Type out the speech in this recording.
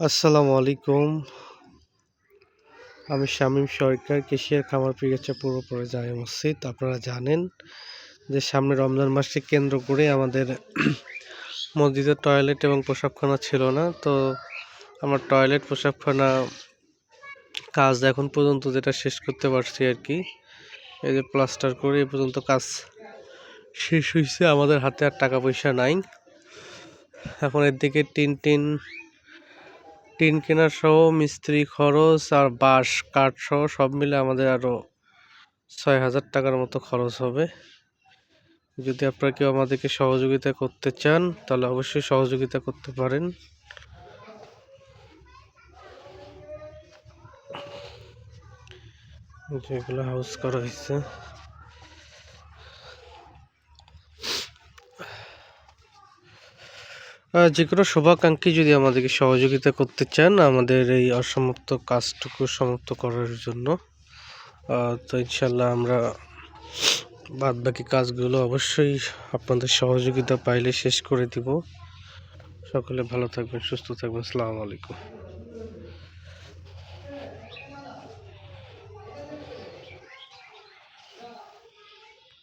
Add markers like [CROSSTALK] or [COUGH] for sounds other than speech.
আসসালামু আলাইকুম। আমি শামীম সরকার, কেশিয়ার খামার পিগাচা পূর্বপরে জামে মসজিদ। আপনারা জানেন যে সামনে রমজান মাসকে কেন্দ্র করে আমাদের [CLEARS THROAT] মসজিদের টয়লেট এবং পোশাকখানা ছিল না। তো আমার টয়লেট, পোশাকখানা কাজ এখন পর্যন্ত যেটা শেষ করতে পারছি আর কি। এই যে প্লাস্টার করে এ পর্যন্ত কাজ শেষ হয়েছে আমাদের হাতে আর টাকা পয়সা নাই। এখন এর দিকে টিন টিন টিন কেনার সহ, মিস্ত্রি খরচ আর বাঁশ কাঠ সহ সব মিলে আমাদের আরও ছয় হাজার টাকার মতো খরচ হবে। যদি আপনারা কেউ আমাদেরকে সহযোগিতা করতে চান, তাহলে অবশ্যই সহযোগিতা করতে পারেন। যেগুলো হাউস করা হয়েছে। যে কোনো শুভাকাঙ্ক্ষী যদি আমাদেরকে সহযোগিতা করতে চান আমাদের এই অসমাপ্ত কাজটুকু সমাপ্ত করার জন্য তো ইনশাল্লাহ আমরা বাদ বাকি কাজগুলো অবশ্যই আপনাদের সহযোগিতা পাইলে শেষ করে দিব। সকলে ভালো থাকবেন, সুস্থ থাকবেন। আসসালামু আলাইকুম।